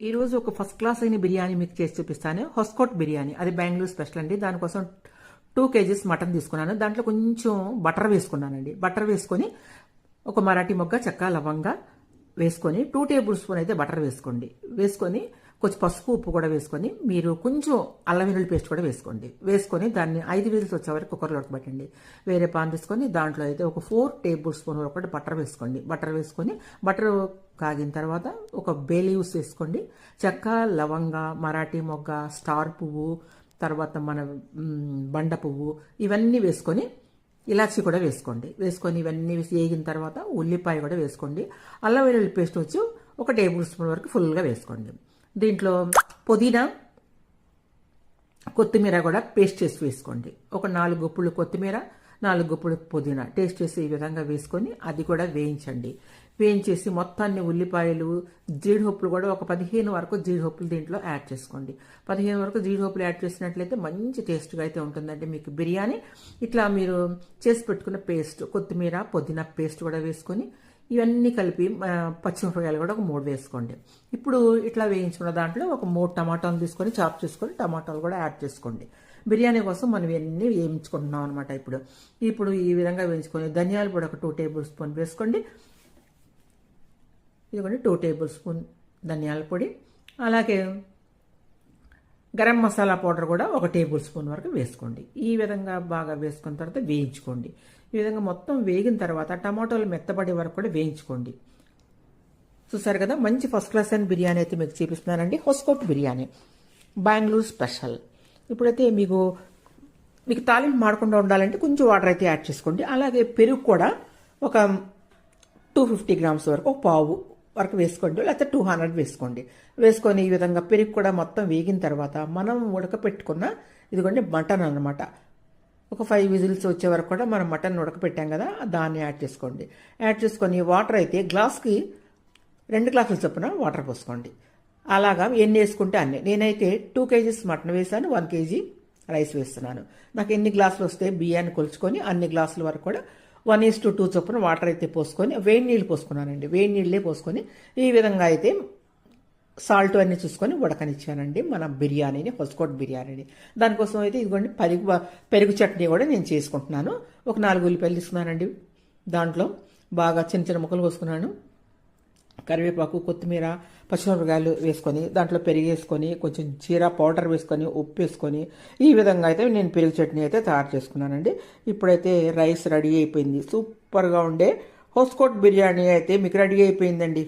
ఈరోజు ఒక first class అయిన బిర్యానీ మీకు చేసి చూపిస్తాను. హొస్కోట్ బిర్యానీ. అది బెంగళూరు స్పెషల్ అండి. దానికోసం టూ కేజీస్ మటన్ తీసుకున్నాను. దాంట్లో కొంచెం బటర్ వేసుకున్నానండి. బటర్ వేసుకొని ఒక మరాఠీ మొగ్గ చెక్క లవంగా వేసుకొని టూ టేబుల్ స్పూన్ అయితే బటర్ వేసుకోండి. వేసుకొని కొంచెం పసుపు ఉప్పు కూడా వేసుకొని మీరు కొంచెం అల్లం వెల్లుల్లి పేస్ట్ కూడా వేసుకోండి. వేసుకొని దాన్ని ఐదు విజిల్స్ వచ్చే వరకు కుక్కర్లో ఉడకబెట్టండి వేరే పాన్ తీసుకొని దాంట్లో అయితే ఒక ఫోర్ టేబుల్ స్పూన్ వరకు బటర్ వేసుకోండి. బటర్ వేసుకొని బటర్ కాగిన తర్వాత ఒక బే లీవ్స్ వేసుకోండి. చెక్క లవంగ మరాఠీ మొగ్గ స్టార్ పువ్వు తర్వాత మన బండ పువ్వు ఇవన్నీ వేసుకొని ఇలాచి కూడా వేసుకోండి. వేసుకొని ఇవన్నీ వేసి వేగిన తర్వాత ఉల్లిపాయ కూడా వేసుకోండి. అల్లం వెల్లుల్లి పేస్ట్ వచ్చి ఒక టేబుల్ స్పూన్ వరకు ఫుల్గా వేసుకోండి. దీంట్లో పుదీనా కొత్తిమీర కూడా పేస్ట్ చేసి వేసుకోండి. ఒక నాలుగు గుప్పులు కొత్తిమీర నాలుగు గుప్పులు పుదీనా. టేస్ట్ చేసి ఈ విధంగా వేసుకొని అది కూడా వేయించండి. వేయించేసి మొత్తాన్ని ఉల్లిపాయలు జీడిపప్పులు కూడా ఒక పదిహేను వరకు జీడిపప్పులు దీంట్లో యాడ్ చేసుకోండి. పదిహేను వరకు జీడిపప్పులు యాడ్ చేసినట్లయితే మంచి టేస్ట్గా అయితే ఉంటుందండి మీకు బిర్యానీ. ఇట్లా మీరు చేసి పెట్టుకున్న పేస్ట్ కొత్తిమీర పుదీనా పేస్ట్ కూడా వేసుకొని ఇవన్నీ కలిపి పచ్చిమిరపకాయలు కూడా ఒక మూడు వేసుకోండి. ఇప్పుడు ఇట్లా వేయించుకున్న దాంట్లో ఒక మూడు టమాటాలు తీసుకొని చాప్ చేసుకొని టమాటాలు కూడా యాడ్ చేసుకోండి. బిర్యానీ కోసం మనం ఇవన్నీ వేయించుకుంటున్నాం అనమాట ఇప్పుడు. ఇప్పుడు ఈ విధంగా వేయించుకొని ధనియాల పొడి ఒక టూ టేబుల్ స్పూన్ వేసుకోండి. ఇదిగోండి టూ టేబుల్ స్పూన్ ధనియాల పొడి. అలాగే గరం మసాలా పౌడర్ కూడా ఒక టేబుల్ స్పూన్ వరకు వేసుకోండి. ఈ విధంగా బాగా వేసుకున్న తర్వాత వేయించుకోండి. ఈ విధంగా మొత్తం వేగిన తర్వాత టమాటోలు మెత్తబడే వరకు కూడా వేయించుకోండి. చూసారు కదా మంచి ఫస్ట్ క్లాస్ అయిన బిర్యానీ అయితే మీకు చూపిస్తున్నానండి. హోస్కోట్ బిర్యానీ. బెంగళూరు స్పెషల్. ఇప్పుడైతే మీకు మీకు తాలింపు మాడకుండా ఉండాలంటే కొంచెం వాటర్ అయితే యాడ్ చేసుకోండి. అలాగే పెరుగు కూడా ఒక టూ ఫిఫ్టీ గ్రామ్స్ వరకు ఒక పావు వరకు వేసుకోండి లేకపోతే టూ హండ్రెడ్ వేసుకోండి. వేసుకొని ఈ విధంగా పెరుగు కూడా మొత్తం వేగిన తర్వాత మనం ఉడకపెట్టుకున్న ఇదిగోండి మటన్ అన్నమాట. ఒక ఫైవ్ విజిల్స్ వచ్చే వరకు కూడా మనం మటన్ ఉడకపెట్టాం కదా దాన్ని యాడ్ చేసుకోండి. యాడ్ చేసుకొని వాటర్ అయితే గ్లాస్కి రెండు గ్లాసుల చొప్పున వాటర్ పోసుకోండి. అలాగా ఎన్ని వేసుకుంటే అన్ని. నేనైతే టూ కేజీస్ మటన్ వేసాను వన్ కేజీ రైస్ వేస్తున్నాను. నాకు ఎన్ని గ్లాసులు వస్తే బియ్యాన్ని కొలుచుకొని అన్ని గ్లాసుల వరకు కూడా వన్ ఈస్ టు టూ చొప్పున వాటర్ అయితే పోసుకొని వేడి నీళ్ళు పోసుకున్నానండి. వేడి నీళ్ళే పోసుకొని ఈ విధంగా అయితే సాల్ట్ అన్నీ చూసుకొని ఉడకనిచ్చానండి మన బిర్యానీని హొస్కోట్ బిర్యానీని. దానికోసం అయితే ఇదిగోండి పెరుగు పెరుగు చట్నీ కూడా నేను చేసుకుంటున్నాను. ఒక నాలుగు ఉల్లిపాయలు తీసుకున్నానండి దాంట్లో. బాగా చిన్న చిన్న ముక్కలు కోసుకున్నాను. కరివేపాకు కొత్తిమీర పచ్చిమిరపకాయలు వేసుకొని దాంట్లో పెరుగు వేసుకొని కొంచెం జీరా పౌడర్ వేసుకొని ఉప్పు వేసుకొని ఈ విధంగా అయితే నేను పెరుగు చట్నీ అయితే తయారు చేసుకున్నానండి. ఇప్పుడైతే రైస్ రెడీ అయిపోయింది. సూపర్గా ఉండే హోస్కోట్ బిర్యానీ అయితే మీకు రెడీ అయిపోయిందండి.